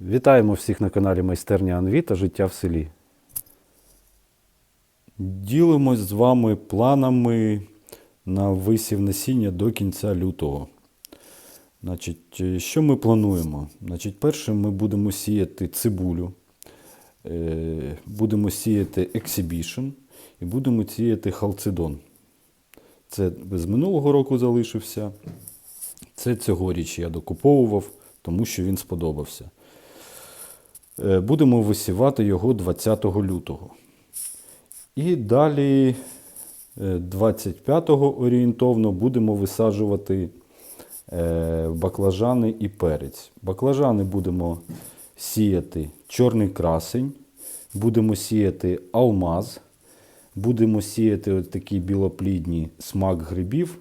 Вітаємо всіх на каналі Майстерня Анві та Життя в селі. Ділимось з вами планами на висів насіння до кінця лютого. Значить, е, що ми плануємо? Значить, перше ми будемо сіяти цибулю, е, будемо сіяти ексібішн і будемо сіяти халцидон. Це з минулого року залишився. Це цьогоріч я докуповував, тому що він сподобався. Е, Будемо висівати його 20 лютого. І далі, е, 25-го орієнтовно, будемо висаджувати е, баклажани і перець. Баклажани будемо сіяти чорний красень, будемо сіяти алмаз, будемо сіяти такі білоплідні смак грибів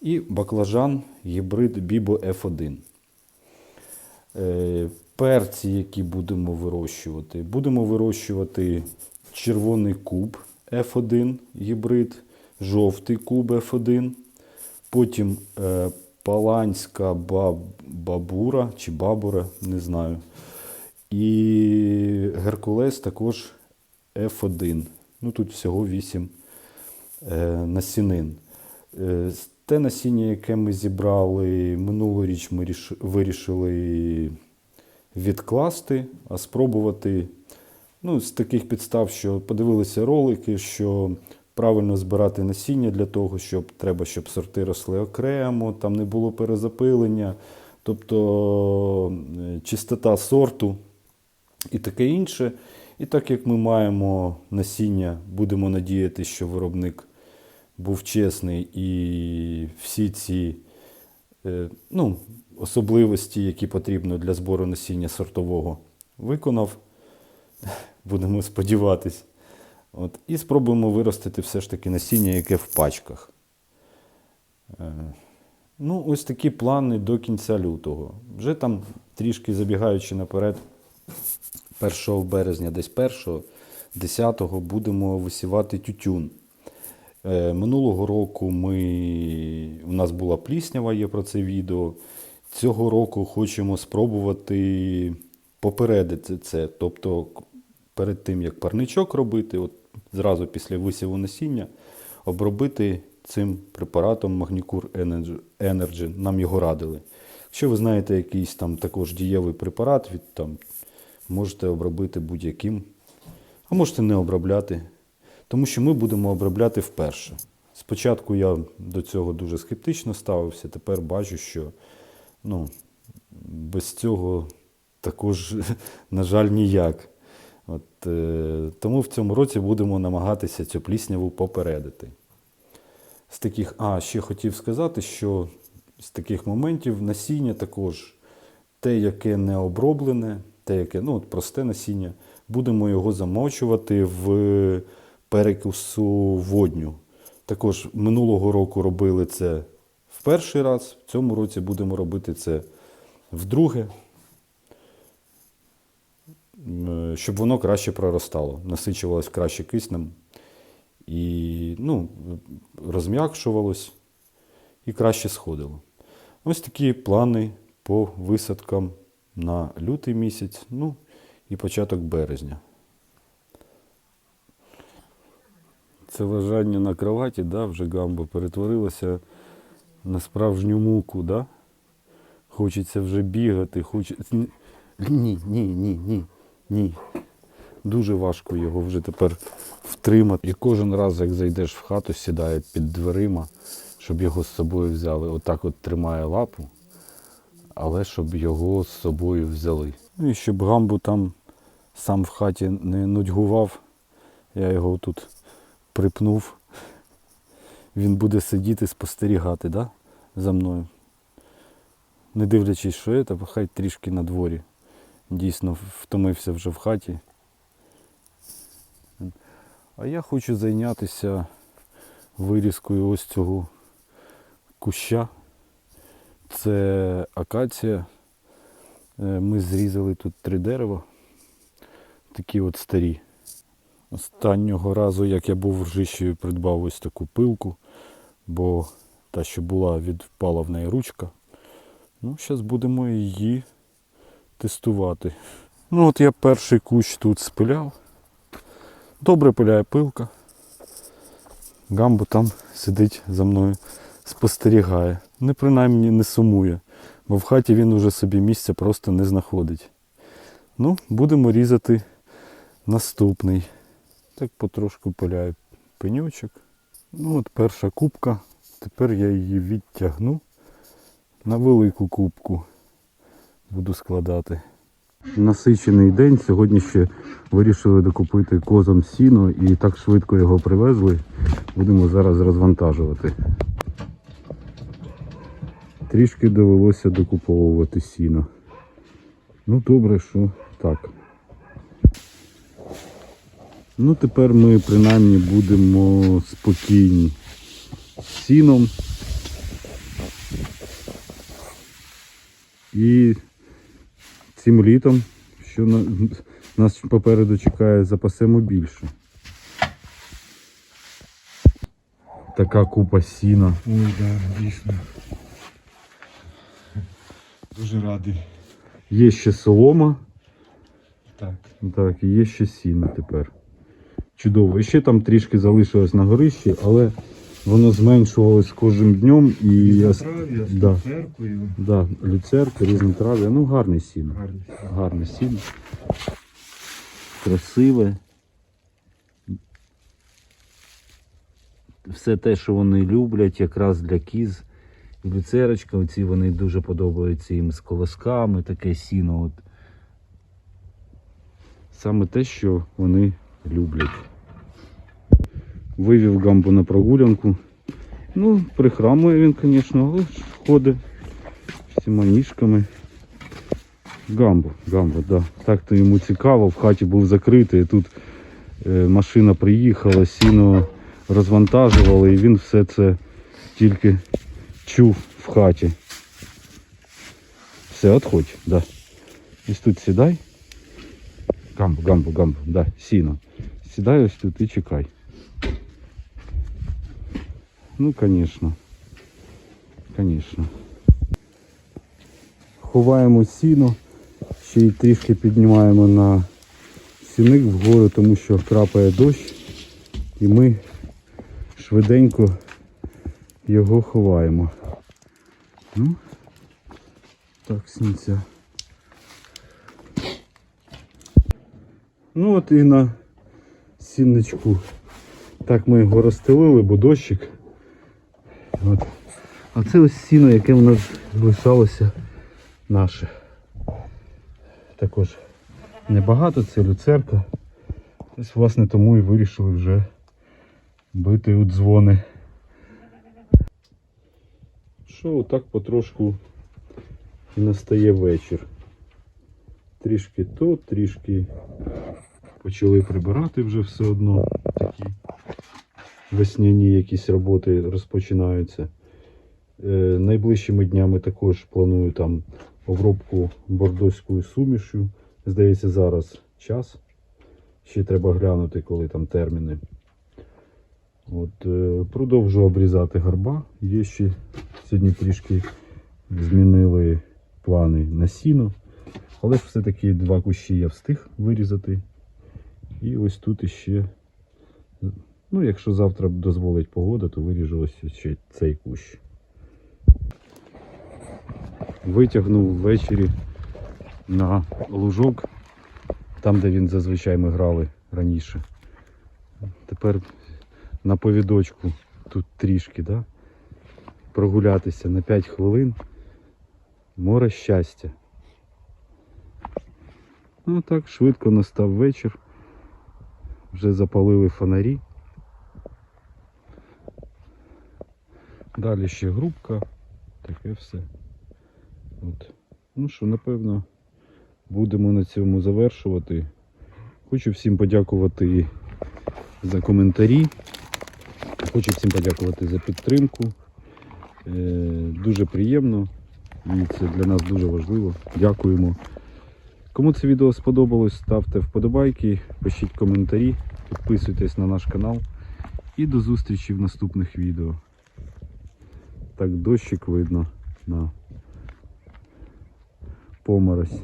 і баклажан гібрид Бібо F1. Перці, які будемо вирощувати, будемо вирощувати червоний куб F1 гібрид, жовтий куб F1, потім е, паланська баб, бабура чи бабура, не знаю. І Геркулес також F1. Ну тут всього 8 е, насінин. Е, те насіння, яке ми зібрали минулоріч, ми ріш- вирішили відкласти, а спробувати ну, з таких підстав, що подивилися ролики, що правильно збирати насіння для того, щоб треба, щоб сорти росли окремо, там не було перезапилення, тобто е, чистота сорту і таке інше. І так як ми маємо насіння, будемо надіятися, що виробник був чесний і всі ці ну, особливості, які потрібно для збору насіння сортового, виконав. Будемо сподіватись. От, і спробуємо виростити все ж таки насіння, яке в пачках. Е, Ну, ось такі плани до кінця лютого. Вже там трішки забігаючи наперед, 1 березня, десь 1, 10 будемо висівати тютюн. Е, Минулого року ми, у нас була пліснява, є про це відео. Цього року хочемо спробувати попередити це. Тобто, перед тим, як парничок робити, от зразу після висіву насіння, обробити цим препаратом Magnicure Energy- Energy. Нам його радили. Якщо ви знаєте якийсь там також дієвий препарат, від, там, можете обробити будь-яким, а можете не обробляти. Тому що ми будемо обробляти вперше. Спочатку я до цього дуже скептично ставився, тепер бачу, що ну, без цього також, на жаль, ніяк. От, е, тому в цьому році будемо намагатися цю плісняву попередити. З таких, а, ще хотів сказати, що з таких моментів насіння також те, яке не оброблене, те, яке ну, от просте насіння, будемо його замочувати в перекусу водню. Також минулого року робили це в перший раз, в цьому році будемо робити це вдруге, щоб воно краще проростало, насичувалось краще киснем і ну, розм'якшувалось і краще сходило. Ось такі плани по висадкам на лютий місяць, ну і початок березня. Це лежання на кроваті, да, вже гамбо перетворилося на справжню муку, да? Хочеться вже бігати, хочеться. Ні, ні, ні, ні, ні. Дуже важко його вже тепер втримати. І кожен раз, як зайдеш в хату, сідає під дверима, щоб його з собою взяли. Отак от тримає лапу, але щоб його з собою взяли. Ну і щоб гамбу там сам в хаті не нудьгував, я його тут припнув. Він буде сидіти, спостерігати, да? за мною. Не дивлячись, що я, та хай трішки на дворі. Дійсно втомився вже в хаті. А я хочу зайнятися вирізкою ось цього куща. Це акація. Е, Ми зрізали тут три дерева. Такі от старі. Останнього разу, як я був в Ржищеві, придбав ось таку пилку, бо та, що була, відпала в неї ручка. Ну, зараз будемо її тестувати. Ну от я перший кущ тут спиляв. Добре пиляє пилка. Гамбо там сидить за мною, спостерігає. Не принаймні не сумує, бо в хаті він уже собі місця просто не знаходить. Ну, будемо різати наступний. Так потрошку пиляю пеньочок. Ну от перша кубка. Тепер я її відтягну на велику кубку. Буду складати. Насичений день. Сьогодні ще вирішили докупити козом сіно і так швидко його привезли. Будемо зараз розвантажувати. Трішки довелося докуповувати сіно. Ну добре, що так. Ну тепер ми принаймні будемо спокійні з сіном. І цим літом, що на, нас попереду чекає, запасемо більше. Така купа сіна. Ой, да, дійсно. Дуже радий. Є ще солома, Так. так, і є ще сіно тепер. Чудово. І ще там трішки залишилось на горищі, але воно зменшувалось з кожним днем і я... З да. да, люцерка, різнотрав'я. Ну, гарне сіно. Гарне сіно. Красиве. Все те, що вони люблять, якраз для кіз. І люцерочка, оці вони дуже подобаються їм з колосками, таке сіно. От. Саме те, що вони люблять. Вивів гамбу на прогулянку. Ну, прихрамує він, звісно, але ходить всіма ніжками. Гамбо, гамбо, да. Так то йому цікаво, в хаті був закритий, тут е, машина приїхала, сіно розвантажували, і він все це тільки чув в хаті. Все, отходь, да. Ось тут сідай. Гамбо, гамбо, гамбо, да, сіно. Сідай ось тут і чекай. Ну, звісно. Звісно. Ховаємо сіно, ще й трішки піднімаємо на сіник вгору, тому що крапає дощ, і ми швиденько його ховаємо. Ну, так, сніця. Ну от і на сінничку. Так ми його розстелили, бо дощик. От. А це ось сіно, яке в нас залишалося наше. Також небагато, це люцерка. Ось власне тому і вирішили вже бити у дзвони. Що отак потрошку і настає вечір. Трішки то, трішки почали прибирати вже все одно. Такі весняні якісь роботи розпочинаються. Е, найближчими днями також планую там обробку бордоською сумішю. Здається, зараз час. Ще треба глянути, коли там терміни. От, е, продовжу обрізати гарба. Є ще сьогодні трішки змінили плани на сіно. Але ж все-таки два кущі я встиг вирізати. І ось тут іще, ну, якщо завтра дозволить погода, то виріжу ось ще цей кущ. Витягнув ввечері на лужок, там, де він зазвичай ми грали раніше. Тепер на повідочку тут трішки, да? прогулятися на 5 хвилин. Море щастя. Ну так, швидко настав вечір. Вже запалили фонарі. Далі ще грубка, таке все. От. Ну що, напевно, будемо на цьому завершувати. Хочу всім подякувати за коментарі. Хочу всім подякувати за підтримку. Е, дуже приємно і це для нас дуже важливо. Дякуємо. Кому це відео сподобалось, ставте вподобайки, пишіть коментарі, підписуйтесь на наш канал і до зустрічі в наступних відео. Так, дощик видно на поморозь.